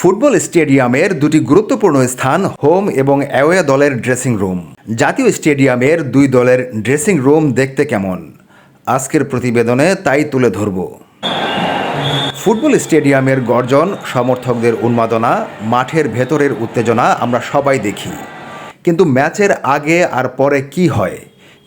Football স্টেডিয়ামের দুটি গুরুত্বপূর্ণ স্থান, হোম এবং অ্যাওয়ে দলের ড্রেসিং রুম। জাতীয় স্টেডিয়ামের দুই দলের ড্রেসিং রুম দেখতে কেমন? আজকের প্রতিবেদনে তাই তুলে ধরব। ফুটবল স্টেডিয়ামের গর্জন, সমর্থকদের উন্মাদনা, মাঠের ভেতরের উত্তেজনা আমরা সবাই দেখি। কিন্তু ম্যাচের আগে আর পরে কি হয়?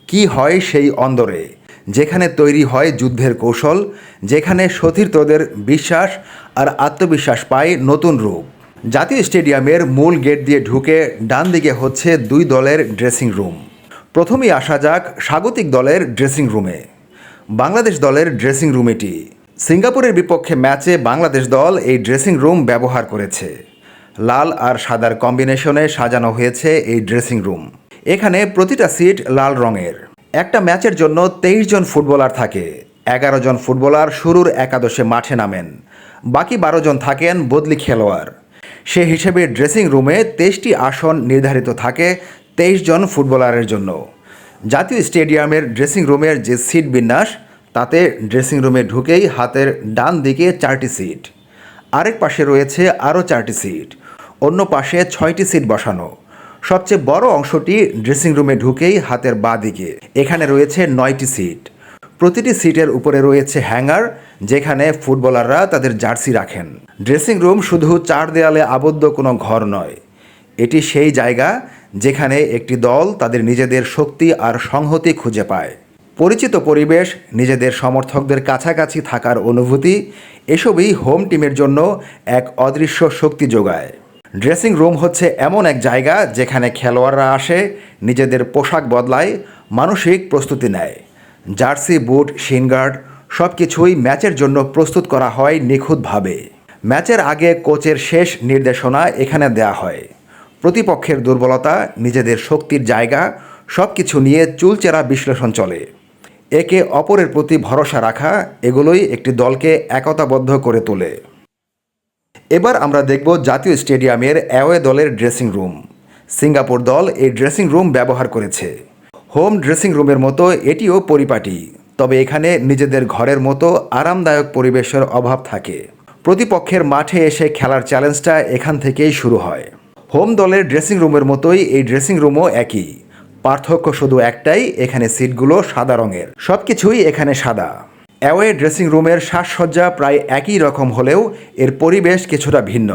কি হয় সেই অন্দরে? যেখানে তৈরি হয় যুদ্ধের কৌশল, যেখানে সতীর্থদের বিশ্বাস আর আত্মবিশ্বাস পায় নতুন রূপ। জাতীয় স্টেডিয়ামের মূল গেট দিয়ে ঢুকে ডান দিকে হচ্ছে দুই দলের ড্রেসিং রুম। প্রথমেই আসা যাক স্বাগতিক দলের ড্রেসিং রুমে। বাংলাদেশ দলের ড্রেসিং রুম এটি সিঙ্গাপুরের বিপক্ষে ম্যাচে বাংলাদেশ দল এই ড্রেসিং রুম ব্যবহার করেছে। লাল আর সাদার কম্বিনেশনে সাজানো হয়েছে এই ড্রেসিং রুম। এখানে প্রতিটা সিট লাল রঙের। একটা ম্যাচের জন্য তেইশ জন ফুটবলার থাকে। এগারো জন ফুটবলার শুরুর একাদশে মাঠে নামেন। বাকি বারো জন থাকেন বদলি খেলোয়াড়। সে হিসেবে ড্রেসিং রুমে তেইশটি আসন নির্ধারিত থাকে তেইশ জন ফুটবলারের জন্য। জাতীয় স্টেডিয়ামের ড্রেসিং রুমের যে সিট বিন্যাস, তাতে ড্রেসিং রুমে ঢুকেই হাতের ডান দিকে চারটি সিট। আরেক পাশে রয়েছে আরও চারটি সিট। অন্য পাশে ছয়টি সিট বসানো। সবচেয়ে বড় অংশটি ড্রেসিং রুমে ঢুকেই হাতের বাঁ দিকে। এখানে রয়েছে নয়টি সিট। প্রতিটি সিটের উপরে রয়েছে হ্যাঙ্গার, যেখানে ফুটবলাররা তাদের জার্সি রাখেন। ড্রেসিং রুম শুধু চার দেয়ালে আবদ্ধ কোনো ঘর নয়। এটি সেই জায়গা যেখানে একটি দল তাদের নিজেদের শক্তি আর সংহতি খুঁজে পায়। পরিচিত পরিবেশ, নিজেদের সমর্থকদের কাছাকাছি থাকার অনুভূতি, এসবই হোম টিমের জন্য এক অদৃশ্য শক্তি যোগায়। ড্রেসিং রুম হচ্ছে এমন এক জায়গা যেখানে খেলোয়াড়রা আসে, নিজেদের পোশাক বদলায়, মানসিক প্রস্তুতি নেয়। জার্সি, বুট, শিনগার্ড সব কিছুই ম্যাচের জন্য প্রস্তুত করা হয় নিখুঁতভাবে। ম্যাচের আগে কোচের শেষ নির্দেশনা এখানে দেয়া হয়। প্রতিপক্ষের দুর্বলতা, নিজেদের শক্তির জায়গা সব কিছু নিয়ে চুলচেরা বিশ্লেষণ চলে। একে অপরের প্রতি ভরসা রাখা, এগুলোই একটি দলকে একতাবদ্ধ করে তোলে। এবার আমরা দেখব জাতীয় স্টেডিয়ামের অ্যাওয়ে দলের ড্রেসিং রুম। সিঙ্গাপুর দল এই ড্রেসিং রুম ব্যবহার করেছে। হোম ড্রেসিং রুমের মতো এটিও পরিপাটি, তবে এখানে নিজেদের ঘরের মতো আরামদায়ক পরিবেশের অভাব থাকে। প্রতিপক্ষের মাঠে এসে খেলার চ্যালেঞ্জটা এখান থেকেই শুরু হয়। হোম দলের ড্রেসিং রুমের মতোই এই ড্রেসিং রুমও একই। পার্থক্য শুধু একটাই, এখানে সিটগুলো সাদা রঙের। সব কিছুই এখানে সাদা। অ্যাওয়ে ড্রেসিং রুমের সাজসজ্জা প্রায় একই রকম হলেও এর পরিবেশ কিছুটা ভিন্ন।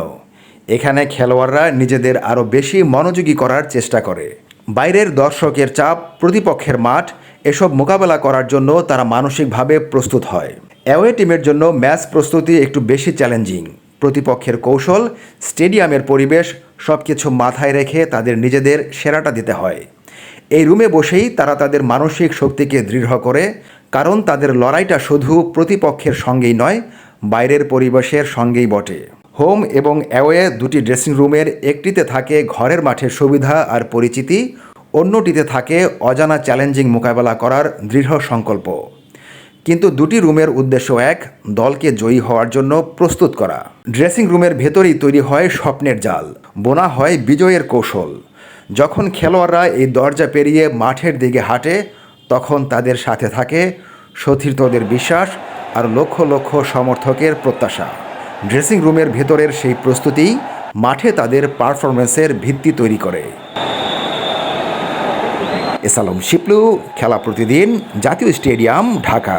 এখানে খেলোয়াড়রা নিজেদের আরও বেশি মনোযোগী করার চেষ্টা করে। বাইরের দর্শকের চাপ, প্রতিপক্ষের মাঠ, এসব মোকাবেলা করার জন্য তারা মানসিকভাবে প্রস্তুত হয়। অ্যাওয়ে টিমের জন্য ম্যাচ প্রস্তুতি একটু বেশি চ্যালেঞ্জিং প্রতিপক্ষের কৌশল স্টেডিয়ামের পরিবেশ সব কিছু মাথায় রেখে তাদের নিজেদের সেরাটা দিতে হয়। এই রুমে বসেই তারা তাদের মানসিক শক্তিকে দৃঢ় করে, কারণ তাদের লড়াইটা শুধু প্রতিপক্ষের সঙ্গেই নয়, বাইরের পরিবেশের সঙ্গেই বটে। হোম এবং অ্যাওয়ে দুটি ড্রেসিং রুমের একটিতে থাকে ঘরের মাঠের সুবিধা আর পরিচিতি, অন্যটিতে থাকে অজানা চ্যালেঞ্জিং মোকাবেলা করার দৃঢ় সংকল্প। কিন্তু দুটি রুমের উদ্দেশ্য এক, দলকে জয়ী হওয়ার জন্য প্রস্তুত করা। ড্রেসিং রুমের ভেতরেই তৈরি হয় স্বপ্নের জাল, বোনা হয় বিজয়ের কৌশল। যখন খেলোয়াড়রা এই দরজা পেরিয়ে মাঠের দিকে হাঁটে, তখন তাদের সাথে থাকে সতীর্থদের বিশ্বাস আর লক্ষ লক্ষ সমর্থকের প্রত্যাশা। ড্রেসিং রুমের ভেতরের সেই প্রস্তুতি মাঠে তাদের পারফরমেন্সের ভিত্তি তৈরি করে। এসালম শিপলু, খেলা প্রতিদিন, জাতীয় স্টেডিয়াম, ঢাকা।